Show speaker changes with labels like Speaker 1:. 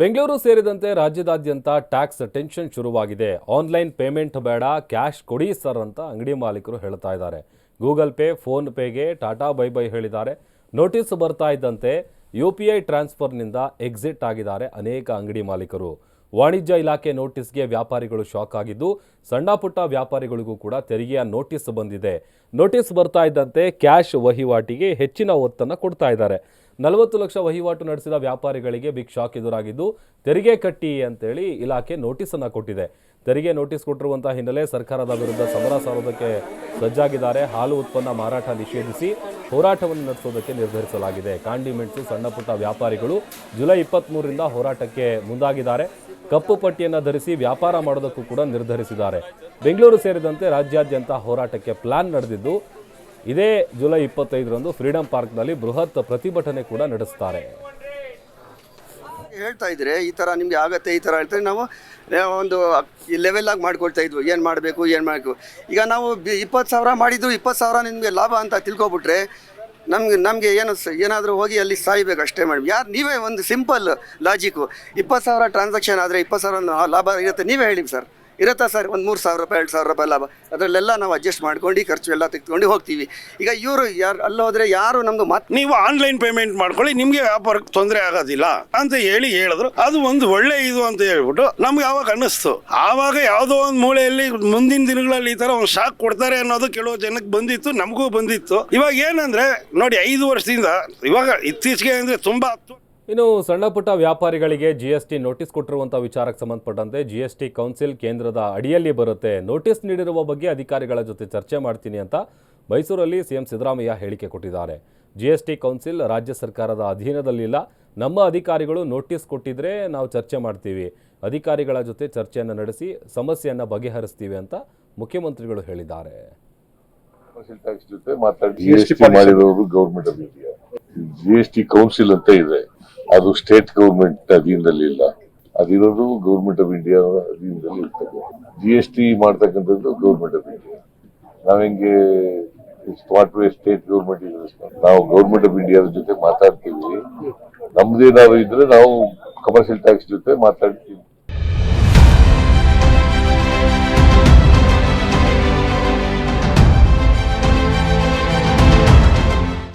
Speaker 1: ಬೆಂಗಳೂರು ಸೇರಿದಂತೆ ರಾಜ್ಯದಾದ್ಯಂತ tax tension ಶುರುವಾಗಿದೆ. ಆನ್ಲೈನ್ ಪೇಮೆಂಟ್ ಬೇಡ, ಕ್ಯಾಶ್ ಕೊಡಿ ಸರ್ ಅಂತ ಅಂಗಡಿ ಮಾಲೀಕರು ಹೇಳ್ತಾ ಇದ್ದಾರೆ. ಗೂಗಲ್ ಪೇ, ಫೋನ್ ಪೇಗೆ ಟಾಟಾ ಬೈ ಬೈ ಹೇಳಿದ್ದಾರೆ. ನೋಟಿಸ್ ಬರ್ತಾ ಇದ್ದಂತೆ ಯು ಪಿ ಐ ಟ್ರಾನ್ಸ್ಫರ್ನಿಂದ ಎಕ್ಸಿಟ್ ಆಗಿದ್ದಾರೆ ಅನೇಕ ಅಂಗಡಿ ಮಾಲೀಕರು. ವಾಣಿಜ್ಯ ಇಲಾಖೆ ನೋಟಿಸ್ಗೆ ವ್ಯಾಪಾರಿಗಳು ಶಾಕ್ ಆಗಿದ್ದು, ಸಣ್ಣ ಪುಟ್ಟ ವ್ಯಾಪಾರಿಗಳಿಗೂ ಕೂಡ ತೆರಿಗೆಯ ನೋಟಿಸ್ ಬಂದಿದೆ. ನೋಟಿಸ್ ಬರ್ತಾ ಇದ್ದಂತೆ ಕ್ಯಾಶ್ ವಹಿವಾಟಿಗೆ ಹೆಚ್ಚಿನ ಒತ್ತನ್ನು ಕೊಡ್ತಾ ಇದ್ದಾರೆ. ನಲವತ್ತು ಲಕ್ಷ ವಹಿವಾಟು ನಡೆಸಿದ ವ್ಯಾಪಾರಿಗಳಿಗೆ ಬಿಗ್ ಶಾಕ್ ಎದುರಾಗಿದ್ದು, ತೆರಿಗೆ ಕಟ್ಟಿ ಅಂತೇಳಿ ಇಲಾಖೆ ನೋಟಿಸನ್ನು ಕೊಟ್ಟಿದೆ. ತೆರಿಗೆ ನೋಟಿಸ್ ಕೊಟ್ಟಿರುವಂತಹ ಹಿನ್ನೆಲೆ ಸರ್ಕಾರದ ವಿರುದ್ಧ ಸಮರ ಸಾರೋದಕ್ಕೆ ಸಜ್ಜಾಗಿದ್ದಾರೆ. ಹಾಲು ಉತ್ಪನ್ನ ಮಾರಾಟ ನಿಷೇಧಿಸಿ ಹೋರಾಟವನ್ನು ನಡೆಸೋದಕ್ಕೆ ನಿರ್ಧರಿಸಲಾಗಿದೆ. ಕಾಂಡಿಮೆಂಟ್ಸು ಸಣ್ಣಪುಟ್ಟ ವ್ಯಾಪಾರಿಗಳು ಜುಲೈ ಇಪ್ಪತ್ತ್ಮೂರರಿಂದ ಹೋರಾಟಕ್ಕೆ ಮುಂದಾಗಿದ್ದಾರೆ. ಕಪ್ಪು ಪಟ್ಟಿಯನ್ನು ಧರಿಸಿ ವ್ಯಾಪಾರ ಮಾಡೋದಕ್ಕೂ ಕೂಡ ನಿರ್ಧರಿಸಿದ್ದಾರೆ. ಬೆಂಗಳೂರು ಸೇರಿದಂತೆ ರಾಜ್ಯಾದ್ಯಂತ ಹೋರಾಟಕ್ಕೆ ಪ್ಲಾನ್ ನಡೆದಿದ್ದು, ಇದೇ ಜುಲೈ ಇಪ್ಪತ್ತೈದರಂದು ಫ್ರೀಡಂ ಪಾರ್ಕ್ನಲ್ಲಿ ಬೃಹತ್ ಪ್ರತಿಭಟನೆ ಕೂಡ ನಡೆಸ್ತಾರೆ.
Speaker 2: ಹೇಳ್ತಾ ಇದ್ರೆ ಈ ಥರ ನಿಮಗೆ ಆಗತ್ತೆ, ಈ ಥರ ಹೇಳ್ತಾರೆ. ನಾವು ಒಂದು ಲೆವೆಲ್ ಆಗಿ ಮಾಡ್ಕೊಳ್ತಾ ಇದ್ವು. ಏನು ಮಾಡಬೇಕು ಏನು ಮಾಡಬೇಕು. ಈಗ ನಾವು ಬಿ, ಇಪ್ಪತ್ತು ಸಾವಿರ ಮಾಡಿದ್ದು ಇಪ್ಪತ್ತು ಸಾವಿರ ನಿಮಗೆ ಲಾಭ ಅಂತ ತಿಳ್ಕೊಬಿಟ್ರೆ ನಮ್ಗೆ, ನಮಗೆ ಏನು ಏನಾದರೂ ಹೋಗಿ ಅಲ್ಲಿ ಸಾಯ್ಬೇಕು ಅಷ್ಟೇ ಮೇಡಮ್. ಯಾರು, ನೀವೇ ಒಂದು ಸಿಂಪಲ್ ಲಾಜಿಕ್ಕು ಇಪ್ಪತ್ತು ಸಾವಿರ ಟ್ರಾನ್ಸಾಕ್ಷನ್ ಆದರೆ ಇಪ್ಪತ್ತು ಸಾವಿರ ಲಾಭ ಇರುತ್ತೆ. ನೀವೇ ಹೇಳಿ ಸರ್. ಇರುತ್ತಾ ಸರ್? ಒಂದು ಮೂರು ಸಾವಿರ ರೂಪಾಯಿ, ಎರಡು ಸಾವಿರ ರೂಪಾಯಿ ಲಾಭ. ಅದರಲ್ಲೆಲ್ಲ ನಾವು ಅಡ್ಜಸ್ಟ್ ಮಾಡ್ಕೊಂಡು ಖರ್ಚು ಎಲ್ಲ ತೆಗೆದುಕೊಂಡು ಹೋಗ್ತೀವಿ. ಈಗ ಇವರು ಯಾರು ಅಲ್ಲಿ ಹೋದರೆ ಯಾರು ನಮ್ಮದು ಮತ್ತೆ
Speaker 3: ನೀವು ಆನ್ಲೈನ್ ಪೇಮೆಂಟ್ ಮಾಡ್ಕೊಳ್ಳಿ, ನಿಮಗೆ ವ್ಯಾಪಾರಕ್ಕೆ ತೊಂದರೆ ಆಗೋದಿಲ್ಲ ಅಂತ ಹೇಳಿ ಹೇಳಿದ್ರು. ಅದು ಒಂದು ಒಳ್ಳೆ ಇದು ಅಂತ ಹೇಳ್ಬಿಟ್ಟು ನಮ್ಗೆ ಆವಾಗ ಅನ್ನಿಸ್ತು? ಆವಾಗ ಯಾವುದೋ ಒಂದು ಮೂಲೆಯಲ್ಲಿ ಮುಂದಿನ ದಿನಗಳಲ್ಲಿ ಈ ಥರ ಒಂದು ಶಾಕ್ ಕೊಡ್ತಾರೆ ಅನ್ನೋದು ಕೆಲವು ಜನಕ್ಕೆ ಬಂದಿತ್ತು, ನಮಗೂ ಬಂದಿತ್ತು. ಇವಾಗ ಏನಂದ್ರೆ, ನೋಡಿ ಐದು ವರ್ಷದಿಂದ, ಇವಾಗ ಇತ್ತೀಚೆಗೆ ಅಂದರೆ ತುಂಬ
Speaker 1: ಇನ್ನು ಸಣ್ಣ ಪುಟ್ಟ ವ್ಯಾಪಾರಿಗಳಿಗೆ ಜಿ ಎಸ್ ಟಿ ನೋಟಿಸ್ ಕೊಟ್ಟಿರುವಂಥ ವಿಚಾರಕ್ಕೆ ಸಂಬಂಧಪಟ್ಟಂತೆ ಜಿ ಎಸ್ ಟಿ ಕೌನ್ಸಿಲ್ ಕೇಂದ್ರದ ಅಡಿಯಲ್ಲಿ ಬರುತ್ತೆ. ನೋಟಿಸ್ ನೀಡಿರುವ ಬಗ್ಗೆ ಅಧಿಕಾರಿಗಳ ಜೊತೆ ಚರ್ಚೆ ಮಾಡ್ತೀನಿ ಅಂತ ಮೈಸೂರಲ್ಲಿ ಸಿಎಂ ಸಿದ್ದರಾಮಯ್ಯ ಹೇಳಿಕೆ ಕೊಟ್ಟಿದ್ದಾರೆ. ಜಿ ಎಸ್ ಟಿ ಕೌನ್ಸಿಲ್ ರಾಜ್ಯ ಸರ್ಕಾರದ ಅಧೀನದಲ್ಲಿಲ್ಲ. ನಮ್ಮ ಅಧಿಕಾರಿಗಳು ನೋಟಿಸ್ ಕೊಟ್ಟಿದ್ರೆ ನಾವು ಚರ್ಚೆ ಮಾಡ್ತೀವಿ. ಅಧಿಕಾರಿಗಳ ಜೊತೆ ಚರ್ಚೆಯನ್ನು ನಡೆಸಿ ಸಮಸ್ಯೆಯನ್ನು ಬಗೆಹರಿಸ್ತೀವಿ ಅಂತ ಮುಖ್ಯಮಂತ್ರಿಗಳು ಹೇಳಿದ್ದಾರೆ.
Speaker 4: ಜಿ ಎಸ್ ಟಿ ಕೌನ್ಸಿಲ್ ಅಂತ ಇದೆ. ಅದು ಸ್ಟೇಟ್ ಗೌರ್ಮೆಂಟ್ ಅಧೀನದಲ್ಲಿ ಇಲ್ಲ. ಅದಿರೋದು ಗೌರ್ಮೆಂಟ್ ಆಫ್ ಇಂಡಿಯಾ ಅಧೀನದಲ್ಲಿ ಇರ್ತದೆ. ಜಿ ಎಸ್ ಟಿ ಮಾಡ್ತಕ್ಕಂಥದ್ದು ಗೌರ್ಮೆಂಟ್ ಆಫ್ ಇಂಡಿಯಾ ನಾವು ಹೆಂಗೆ ಸ್ಪಾಟ್ ವೇ ಸ್ಟೇಟ್ ಗೌರ್ಮೆಂಟ್ ಇದೆ ನಾವು ಗೌರ್ಮೆಂಟ್ ಆಫ್ ಇಂಡಿಯಾದ ಜೊತೆ ಮಾತಾಡ್ತೀವಿ. ನಮ್ದೇನಾದ್ರು ಇದ್ರೆ ನಾವು ಕಮರ್ಷಿಯಲ್ ಟ್ಯಾಕ್ಸ್ ಜೊತೆ ಮಾತಾಡ್ತೀವಿ.